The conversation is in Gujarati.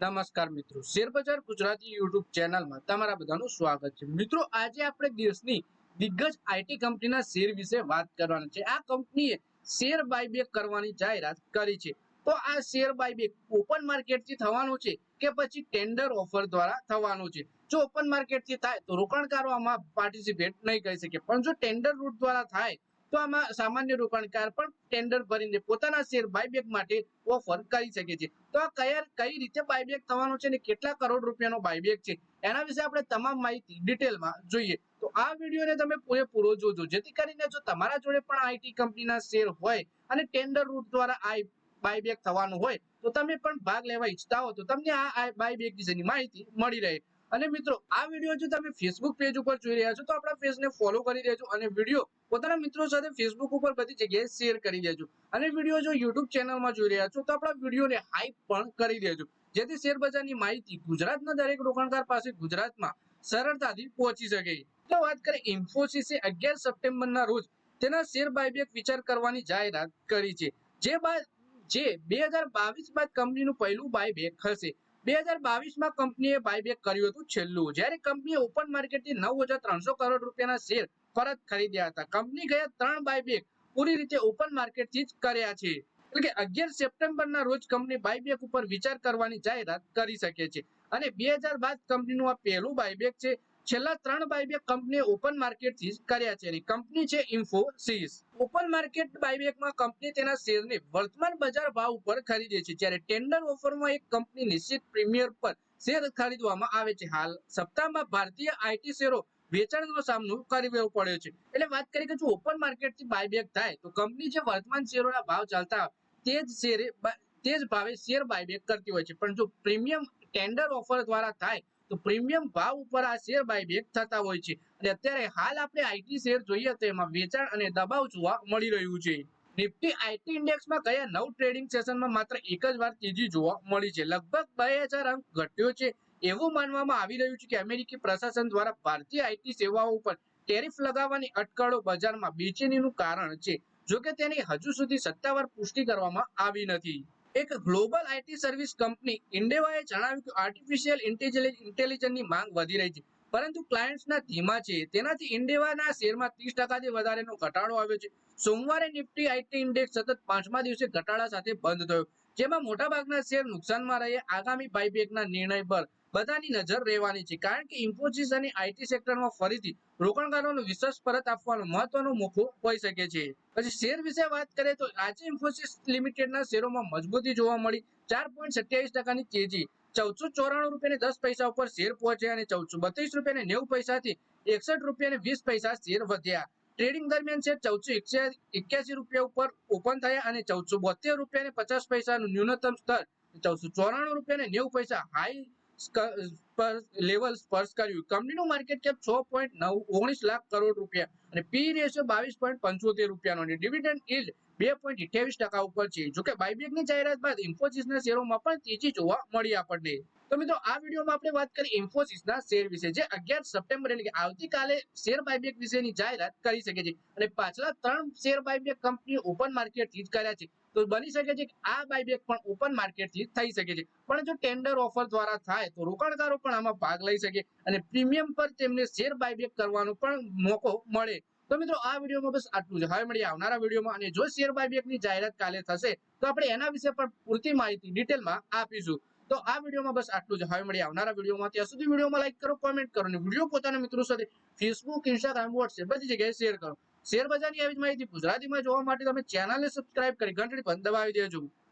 નમસ્કાર મિત્રો. શેરબજાર ગુજરાતી યુટ્યુબ ચેનલમાં તમારા બધાનું સ્વાગત છે. મિત્રો, આજે આપણે દેશની દિગ્ગજ આઈટી કંપનીના શેર વિશે વાત કરવાની છે. આ કંપનીએ શેર બાયબેક કરવાની જાહેરાત કરી છે. તો આ શેર બાયબેક ઓપન માર્કેટથી થવાનું છે કે પછી ટેન્ડર ઓફર દ્વારા થવાનું છે? જો ઓપન માર્કેટથી થાય તો રોકાણકારો આમાં પાર્ટિસિપેટ નહીં કરી શકે. પણ જો ટેન્ડર રૂટ દ્વારા થાય તો આમાં સામાન્ય રોકાણકાર પણ ટેન્ડર ભરીને પોતાના શેર બાયબેક માટે ઓફર કરી શકે છે. તો આ કયા, કઈ રીતે બાયબેક થવાનો છે અને કેટલા કરોડ રૂપિયાનો બાયબેક છે? એના વિશે આપણે તમામ માહિતી ડિટેલમાં જોઈએ. તો આ વિડીયોને તમે પૂરેપૂરો જોજો. જેથી કરીને જો તમારા જોડે પણ આઈટી કંપનીના શેર હોય અને ટેન્ડર રૂટ દ્વારા આ બાયબેક થવાનું હોય, તો તમે પણ ભાગ લેવા ઈચ્છતા હો, તો તમને આ બાયબેક વિશેની માહિતી મળી રહે. અને મિત્રો, આ વીડિયો જો તમે ફેસબુક પેજ ઉપર જોઈ રહ્યા છો, તો આપણા પેજને ફોલો કરી દેજો અને વીડિયો પોતાના મિત્રો સાથે ફેસબુક ઉપર બધી જગ્યાએ શેર કરી દેજો. અને વીડિયો જો યુટ્યુબ ચેનલમાં જોઈ રહ્યા છો, તો આપણા વિડીયોને હાઈપ પણ કરી દેજો. જેથી શેરબજારની માહિતી ગુજરાતના દરેક રોકાણકાર પાસે ગુજરાતમાં સરળતાથી પહોંચી શકે. તો વાત કરીએ ઇન્ફોસિસે અગિયાર સપ્ટેમ્બરના રોજ તેના શેર બાયબેક વિચાર કરવાની જાહેરાત કરી છે. જે બાદ, જે બે હજાર બાવીસ બાદ કંપનીનું પહેલું બાયબેક હશે. બે હજાર બાવીસમાં કંપનીએ બાયબેક કર્યું હતું છેલ્લું. જ્યારે કંપનીએ ઓપન માર્કેટથી નવ હજાર ત્રણસો કરોડ રૂપિયાના શેર પરત ખરીદ્યા હતા. કંપની ગયા ત્રણ બાયબેક પૂરી રીતે ઓપન માર્કેટથી જ કર્યા છે. એટલે કે અગિયાર સપ્ટેમ્બરના રોજ કંપની બાયબેક ઉપર વિચાર કરવાની જાહેરાત કરી શકે છે. અને બે હજાર બાદ કંપનીનું આ પહેલું બાયબેક છે. છેલ્લા ત્રણ બાયબેક કંપનીએ ઓપન માર્કેટથી કર્યા છે કંપની છે ઇન્ફોસિસ ઓપન માર્કેટ બાયબેકમાં કંપની તેના શેરને વર્તમાન બજાર ભાવ ઉપર ખરીદે છે. જ્યારે ટેન્ડર ઓફરમાં એક કંપની નિશ્ચિત પ્રીમિયર પર શેર ખરીદવામાં આવે છે. હાલ સપ્તાહમાં ભારતીય આઈટી શેરો વેચાણનો સામનો કરવો પડ્યો છે. એટલે વાત કરીએ કે જો ઓપન માર્કેટથી બાયબેક થાય, તો કંપની જે વર્તમાન શેરોના ભાવ ચાલતા તે જ શેરે, તે જ ભાવે શેર બાયબેક કરતી હોય છે. પણ જો પ્રીમિયમ ટેન્ડર ઓફર દ્વારા થાય તો પ્રીમિયમ ભાવ ઉપર આ શેર બાયબેક થતા હોય છે. અને અત્યારે હાલ આપણે આઈટી શેર જોઈએ તો એમાં વેચાણ અને દબાવ જોવા મળી રહ્યું છે. નિફ્ટી આઈટી ઇન્ડેક્સમાં ગયા નવ ટ્રેડિંગ સેશનમાં માત્ર એક જ વાર તેજી જોવા મળી છે. લગભગ બે અંક ઘટ્યો છે. એવું માનવામાં આવી રહ્યું છે કે અમેરિકી પ્રશાસન દ્વારા ભારતીય આઈટી સેવાઓ ઉપર ટેરિફ લગાવવાની અટકળો બજારમાં બેચેનીનું કારણ છે. જોકે તેની હજુ સુધી સત્તાવાર પુષ્ટિ કરવામાં આવી નથી. એક ગ્લોબલ આઈટી સર્વિસ કંપની ઇન્ડેવાએ જણાવ્યું કે આર્ટિફિશિયલ ઇન્ટેલિજન્સની માંગ વધી રહી છે. પરંતુ ક્લાયન્ટ્સના ધીમા છે. તેનાથી ઇન્ડેવાના શેરમાં ત્રીસ ટકાથી વધારેનો ઘટાડો આવ્યો છે. સોમવારે નિફ્ટી આઈટી ઇન્ડેક્સ સતત પાંચમા દિવસે ઘટાડા સાથે બંધ થયો. જેમાં મોટાભાગના શેર નુકસાનમાં રહે. આગામી બાયબેકના નિર્ણય પર બધાની નજર રહેવાની છે. કારણ કે ઇન્ફોસિસ અને આઈટી સેક્ટરમાં ફરીથી રોકાણકારોનો વિશ્વાસ પરત આપવાનું મહત્વનું મોકો હોઈ શકે છે. પછી શેર વિશે વાત કરીએ તો આજે ઇન્ફોસિસ લિમિટેડના શેરોમાં મજબૂતી જોવા મળી. ચાર પોઈન્ટ તેજી ચૌદસો ચોરાણું રૂપિયા દસ પૈસા ઉપર શેર પહોંચ્યા અને ચૌદસો બત્રીસ રૂપિયા નેવું પૈસાથી એકસઠ રૂપિયા વીસ પૈસા શેર વધ્યા. ટ્રેડિંગ દરમિયાન શેર ચૌદસો એક્યાસી રૂપિયા ઉપર ઓપન થયા અને ચૌદસો બોતેર રૂપિયા પચાસ પૈસાનું ન્યૂનતમ સ્તર, ચૌદસો ચોરાણું રૂપિયા નેવું પૈસા હાઈ લેવલ સ્પર્શ કર્યું. કંપનીનું માર્કેટ કેપ છ પોઈન્ટ નવ, ઓગણીસ લાખ કરોડ રૂપિયા અને પી રેશિયો બાવીસ પોઈન્ટ પંચોતેર રૂપિયાનો. અને ડિવિડન્ડ ઇલ્ડ બે પોઈન્ટ અઠ્યાવીસ ટકા ઉપર છે. જોકે બાયબેકની જાહેરાત બાદ ઇન્ફોસિસના શેરોમાં પણ તેજી જોવા મળી આપણને. તો મિત્રો, આ વિડીયોમાં આપણે વાત કરી ઇન્ફોસિસના શેર વિશે, જે અગિયાર સપ્ટેમ્બર એટલે કે આવતીકાલે શેર બાયબેક વિશેની જાહેરાત કરી શકે છે. અને પાછલા ત્રણ શેર બાયબેક કંપની ઓપન માર્કેટથી જ કર્યા છે. તો બની શકે છે કે આ બાયબેક પણ ઓપન માર્કેટથી થઈ શકે છે. પણ જો ટેન્ડર ઓફર દ્વારા થાય, તો રોકાણકારો પણ આમાં ભાગ લઈ શકે અને પ્રીમિયમ પર તેમને શેર બાયબેક કરવાનો પણ મોકો મળે. તો મિત્રો, આ વિડીયોમાં બસ આટલું જ. હવે મળીએ આવનારા વિડીયોમાં અને જો શેર બાયબેકની જાહેરાત કાલે થશે, તો આપણે એના વિશે પણ પૂરતી માહિતી ડિટેલમાં આપીશું. તો આ વિડીયોમાં બસ આટલું જ. હવે મળીએ આવનારા વિડીયોમાં. ત્યાં સુધી વિડીયોમાં લાઈક કરો કોમેન્ટ કરો અને વીડિયો પોતાના મિત્રો સાથે ફેસબુક ઇન્સ્ટાગ્રામ વોટ્સએપ બધી જગ્યાએ શેર કરો. શેર બજારની આવી માહિતી ગુજરાતીમાં જોવા માટે તમે ચેનલને સબસ્ક્રાઇબ કરી ઘંટડી પણ દબાવી દેજો.